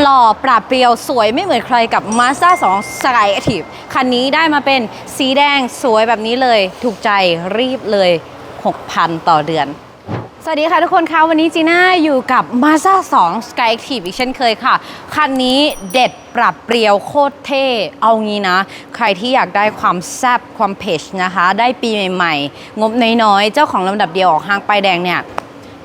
หล่อปราบเปรียวสวยไม่เหมือนใครกับ Mazda 2 Sky Active คันนี้ได้มาเป็นสีแดงสวยแบบนี้เลย ถูกใจรีบเลย 6,000 ต่อเดือน สวัสดีค่ะทุกคนคะวันนี้จีน่าอยู่กับ Mazda 2 Sky Active อีกเช่นเคยค่ะ คันนี้เด็ดปรับเปรียวโคตรเท่ เอางี้นะ ใครที่อยากได้ความแซบความเพชนะคะ ได้ปีใหม่ ๆ งบน้อยๆ เจ้าของลำดับเดียวออกห้างป้ายแดงเนี่ย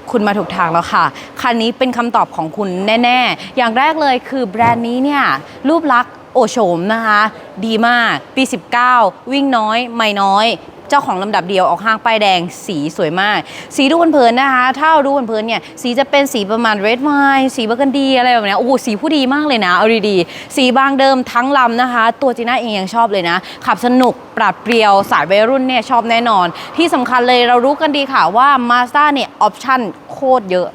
คุณมาถูกทางแล้วค่ะ คันนี้เป็นคำตอบของคุณแน่ ๆ อย่างแรกเลยคือแบรนด์นี้เนี่ยรูปลักษณ์โอโฉมนะคะ ดีมาก ปี 19 วิ่งน้อย ไม่น้อย เจ้าของลำดับเดียวออกห้างป้ายแดงสีสวยมาก สีดูเพลินนะคะ ถ้าเราดูเพลินเนี่ยสีจะเป็นสีประมาณเรดไวน์สีเบอร์กันดีอะไรแบบนี้โอ้โหสีผู้ดีมากเลยนะเอาดีๆสีบางเดิมทั้งลำนะคะ ตัวจีน่าเองยังชอบเลยนะ ขับสนุกปราดเปรียวสายวัยรุ่นเนี่ยชอบแน่นอน ที่สำคัญเลยเรารู้กันดีค่ะว่า Mazda เนี่ยออปชั่นโคตรเยอะ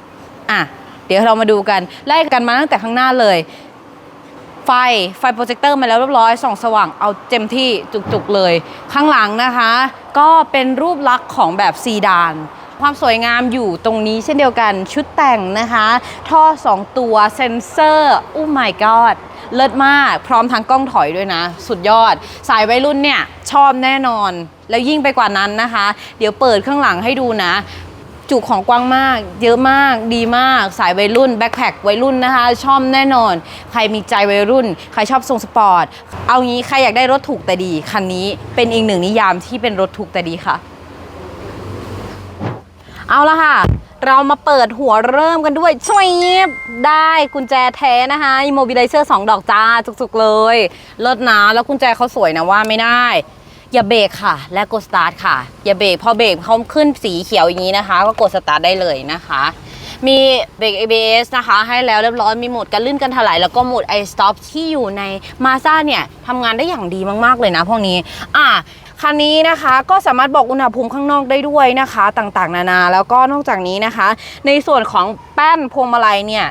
อะเดี๋ยวเรามาดูกันไล่กันมาตั้งแต่ข้างหน้าเลย ไฟไฟโปรเจคเตอร์มาแล้วเรียบร้อยส่องสว่างเอาเต็มที่จุกๆเลย ข้างหลังนะคะ ก็เป็นรูปลักษณ์ของแบบซีดาน ความสวยงามอยู่ตรงนี้เช่นเดียวกันชุดแต่งนะคะ ท่อ 2 ตัวเซ็นเซอร์โอ้ my god เลิศมากพร้อมทั้งกล้องถอยด้วยนะ สุดยอด สายวัยรุ่นเนี่ย ชอบแน่นอน แล้วยิ่งไปกว่านั้นนะคะ เดี๋ยวเปิดข้างหลังให้ดูนะ จุของกว้างมาก เยอะมากดีมาก สายวัยรุ่นแบ็คแพควัยรุ่นนะคะ ชอบแน่นอน ใครมีใจวัยรุ่น ใครชอบทรงสปอร์ต เอางี้ใครอยากได้รถถูกแต่ดี คันนี้เป็นอีกหนึ่งนิยามที่เป็นรถถูกแต่ดีค่ะ เอาละค่ะ เรามาเปิดหัวเริ่มกันด้วยช่วยยิบได้กุญแจแท้นะคะอีโมบิไลเซอร์2ดอกจ้าจุกๆเลยเลิศนะแล้วกุญแจเขาสวยนะว่าไม่ได้ อย่าเบรกค่ะ และกดสตาร์ทค่ะ อย่าเบรกพอเบรกเขาขึ้นสีเขียวอย่างนี้นะคะ ก็กดสตาร์ทได้เลยนะคะ มีเบรก ABS นะคะ ให้แล้วเรียบร้อยมีโหมดการลื่นกันถลายแล้วก็โหมด i stop ที่อยู่ใน Mazda เนี่ยทำงานได้อย่างดีมากๆเลยนะพวกนี้อะคันนี้นะคะก็สามารถบอกอุณหภูมิข้างนอกได้ด้วยนะคะ ต่างๆ นานา แล้วก็นอกจากนี้นะคะ ในส่วนของแป้นพวงมาลัยเนี่ย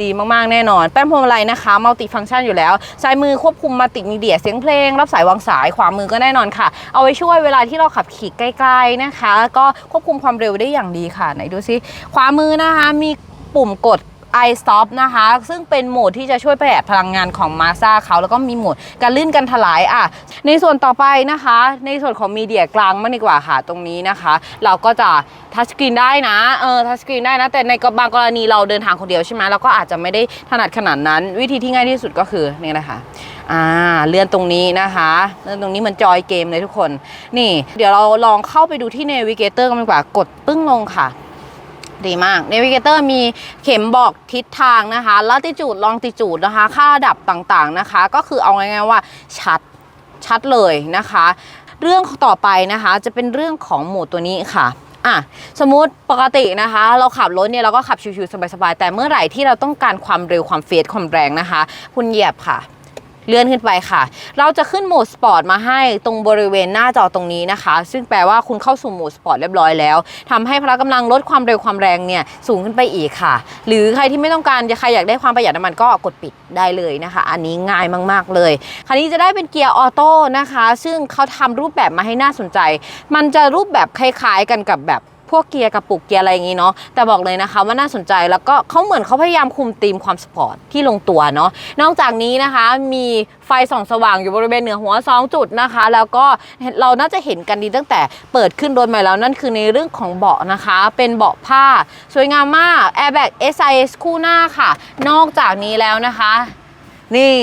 ดีมากๆแน่นอน แป้นพวงมาลัยนะคะมัลติฟังก์ชันอยู่แล้วซ้ายมือควบคุมมัลติมีเดียเสียงเพลง รับสายวางสายขวามือก็แน่นอนค่ะ เอาไว้ช่วยเวลาที่เราขับขี่ใกล้ๆนะคะ ก็ควบคุมความเร็วได้อย่างดีค่ะ ไหนดูซิขวามือนะคะมีปุ่มกด i stop นะคะ ซึ่งเป็นโหมดที่จะช่วยประหยัดพลังงานของ Mazda เขาแล้วก็มีโหมดการลื่นกันถลายอะในส่วนต่อไปนะคะ ในส่วนของมีเดียกลางมากดีกว่าค่ะตรงนี้นะคะ เราก็จะทัชสกรีนได้นะเออทัชสกรีนได้นะ แต่ในบางกรณีเราเดินทางคนเดียวใช่ไหมเราก็อาจจะไม่ได้ถนัดขนาดนั้น วิธีที่ง่ายที่สุดก็คือนี่นะคะอ่าเลื่อนตรงนี้นะคะเลื่อนตรงนี้มันจอยเกมเลยทุกคน นี่ เดี๋ยวเราลองเข้าไปดูที่ Navigator กันดีกว่ากดปึ้งลงค่ะ ดีมาก Navigator มีเข็มบอกทิศทางนะคะ latitude longitude นะคะ ค่าระดับต่างๆนะคะ ก็คือเอาง่ายๆว่าชัดชัดเลยนะคะ เรื่องต่อไปนะคะจะเป็นเรื่องของโหมดตัวนี้ค่ะอะสมมติปกตินะคะ เราขับรถเนี่ยเราก็ขับชิวๆสบายๆแต่เมื่อไหร่ที่เราต้องการความเร็วความเฟียสความแรงนะคะ คุณเหยียบค่ะ เลื่อนขึ้นไปค่ะ เราจะขึ้นโหมดสปอร์ตมาให้ตรงบริเวณหน้าจอตรงนี้นะคะ ซึ่งแปลว่าคุณเข้าสู่โหมดสปอร์ตเรียบร้อยแล้วทำให้พละกำลังลดความเร็วความแรงเนี่ยสูงขึ้นไปอีกค่ะ หรือใครที่ไม่ต้องการใครอยากได้ความประหยัดน้ำมันก็กดปิดได้เลยนะคะ อันนี้ง่ายมาก ๆ เลย คราวนี้จะได้เป็นเกียร์ออโต้นะคะ ซึ่งเขาทำรูปแบบมาให้น่าสนใจ มันจะรูปแบบคล้ายๆกันกับแบบ พวกเกียร์กระปุกเกียร์อะไรอย่างนี้เนาะแต่บอกเลยนะคะว่าน่าสนใจแล้วก็เขาเหมือนเขาพยายามคุมธีมความสปอร์ตที่ลงตัวเนาะนอกจากนี้นะคะมีไฟส่องสว่างอยู่บริเวณเหนือหัว 2 จุดนะคะ แล้วก็เราน่าจะเห็นกันดีตั้งแต่เปิดขึ้นรถมาแล้วนั่นคือในเรื่องของเบาะนะคะ เป็นเบาะผ้า สวยงามมาก Airbag SIS คู่หน้าค่ะ นอกจากนี้แล้วนะคะ นี่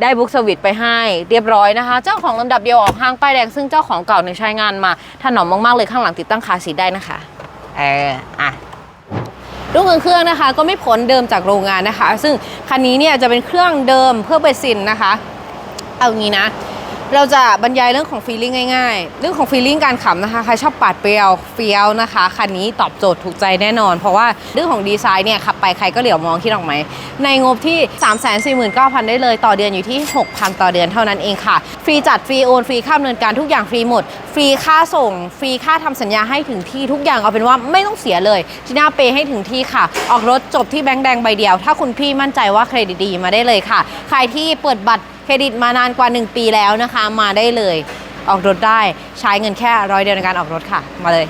ได้บุ๊กสวิตไปให้เรียบร้อยนะคะ เจ้าของลำดับเดียวออกห้างป้ายแดงซึ่งเจ้าของเก่าเนี่ยใช้งานมาถนอมมากๆเลยข้างหลังติดตั้งคาร์ซีทได้นะคะเอออะรูปเครื่องนะคะ ก็ไม่พ้นเดิมจากโรงงานนะคะ ซึ่งคันนี้เนี่ยจะเป็นเครื่องเดิมเพื่อเบสินนะคะ เอางี้นะ เราจะบรรยายเรื่องของฟีลลิ่งง่ายๆ เรื่องของฟีลลิ่งการขับนะคะ ใครชอบปาดเปรียวเฟี้ยวนะคะ คันนี้ตอบโจทย์ถูกใจแน่นอน เพราะว่าเรื่องของดีไซน์เนี่ยขับไปใครก็เหลียวมองคิดออกไหม ในงบที่ 349,000 ได้เลย ต่อเดือนอยู่ที่ 6,000 ต่อเดือนเท่านั้นเองค่ะ ฟรีจัดฟรีโอนฟรีค่าดำเนินการทุกอย่างฟรีหมด ฟรีค่าส่ง ฟรีค่าทำสัญญาให้ถึงที่ทุกอย่างเอาเป็นว่าไม่ต้องเสียเลยจีน่าเปย์ให้ถึงที่ค่ะ ออกรถจบที่แบงค์แดงใบเดียว ถ้าคุณพี่มั่นใจว่าเครดิตดีมาได้เลยค่ะ ใครที่เปิดบัตร เครดิตมานานกว่า 1 ปีแล้วนะคะ มาได้เลย ออกรถได้ใช้เงินแค่ร้อยเดียวในการออกรถค่ะ มาเลย